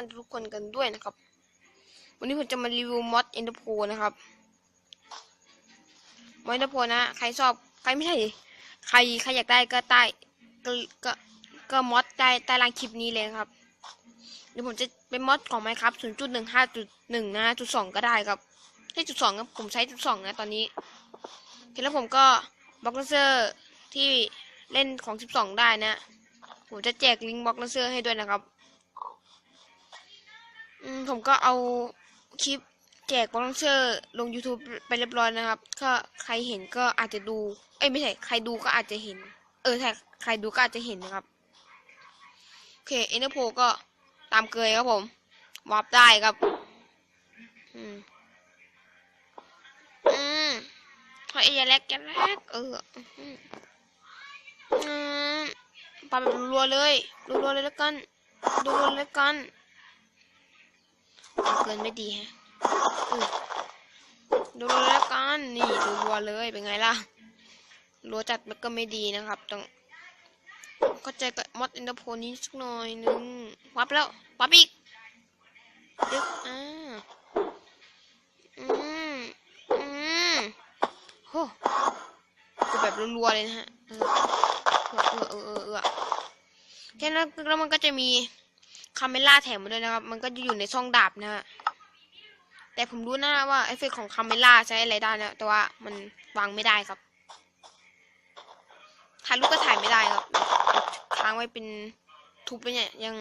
านทุกคนกันด้วยนะครับ วันนี้ผมจะมารีวิวมอดเอ็นเตอร์โพนะครับมอดเอ็นเตอร์โพนะ ใครชอบใครไม่ใช่ใครใครอยากได้ก็ใต้ก็ก็ก็มอดใต้ใต้ล่างคลิปนี้เลยครับเดี๋ยวผมจะเป็นมอดของไมครับ0.15.1นะจุดสองก็ได้ครับให้จุดสองครับผมใช้จุดสองนะตอนนี้แล้วผมก็บล็อกเซอร์ที่เล่นของ 12 ได้นะ ผมจะแจกลิงก์บล็อกเซอร์ให้ด้วยนะครับ ผมก็เอาคลิปแจกบล็อกเซอร์ลง YouTube ไปเรียบร้อยนะครับ ก็ใครเห็นก็อาจจะดู เอ้ยไม่ใช่ ใครดูก็อาจจะเห็น เออใช่ใครดูก็อาจจะเห็นนะครับ โอเคเอ็นเตอร์โพก็ตามเกยครับผมวาร์ปได้ครับ อืม อืมขออย่าแลกอย่าแลกเอออืมอืมปาแบบรัวเลยรัวๆเลยแล้วกันรัวๆเลยแล้วกัน เกินไม่ดีฮะเออรัวๆเลยแล้วกันนี่รัวเลยเป็นไงล่ะรัวจัดมันก็ไม่ดีนะครับ ต้องเข้าใจกับมอดอินเตอร์โพนี้สักหน่อยนึงวับแล้ววับอีกเดี๋ยวอ่าอืมอืมโหคือแบบรัวๆเลยนะฮะเออเออเออเออแค่นั้นแล้วมันก็จะมี คาเมล่าแถมมาด้วยนะครับ มันก็จะอยู่ในช่องดาบนะฮะ แต่ผมรู้นะว่าเอฟเฟกของคาเมล่าใช้อะไรได้นะ แต่ว่ามันวางไม่ได้ครับ ถ่ายรูปก็ถ่ายไม่ได้ครับค้างไว้เป็นทุบไปเนี่ยยัง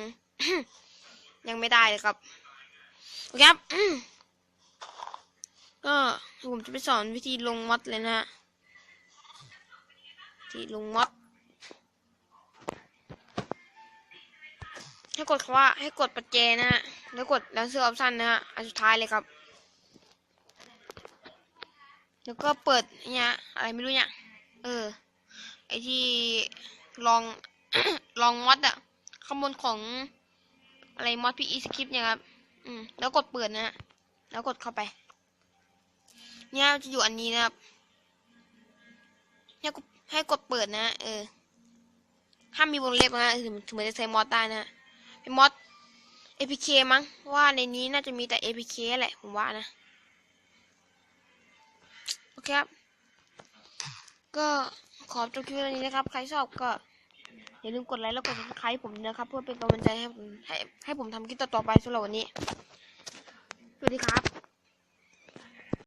ยังไม่ได้เลยครับ โอเคครับก็ผมจะไปสอนวิธีลงมอดเลยนะฮะที่ลงมอด กดคำว่าให้กดปัจเจนะฮะแล้วกดแล้วเสื้อออปชันนะฮะอันสุดท้ายเลยครับ แล้วก็เปิดเนี่ยอะไรไม่รู้เนี่ยเออ ไอที่ลองลองมอดอะข้างบนของอะไรมอดพีอีสคริปเนี่ยครับอืมแล้วกดเปิดนะฮะแล้วกดเข้าไป เนี่ยจะอยู่อันนี้นะครับให้กดให้กดเปิดนะ เออห้ามมีวงเล็บนะถึงถึงมันจะใช้มอดได้นะ มอด APK มั้งว่าในนี้น่าจะมีแต่ APK แหละผมว่านะ โอเคครับ ก็ขอจบคลิปวันนี้นะครับ ใครชอบก็อย่าลืมกดไลค์แล้วกด subscribe ผมนะครับ เพื่อเป็นกำลังใจให้ผมให้ให้ผมทำคลิปต่อๆไปสำหรับวันนี้ สวัสดีครับ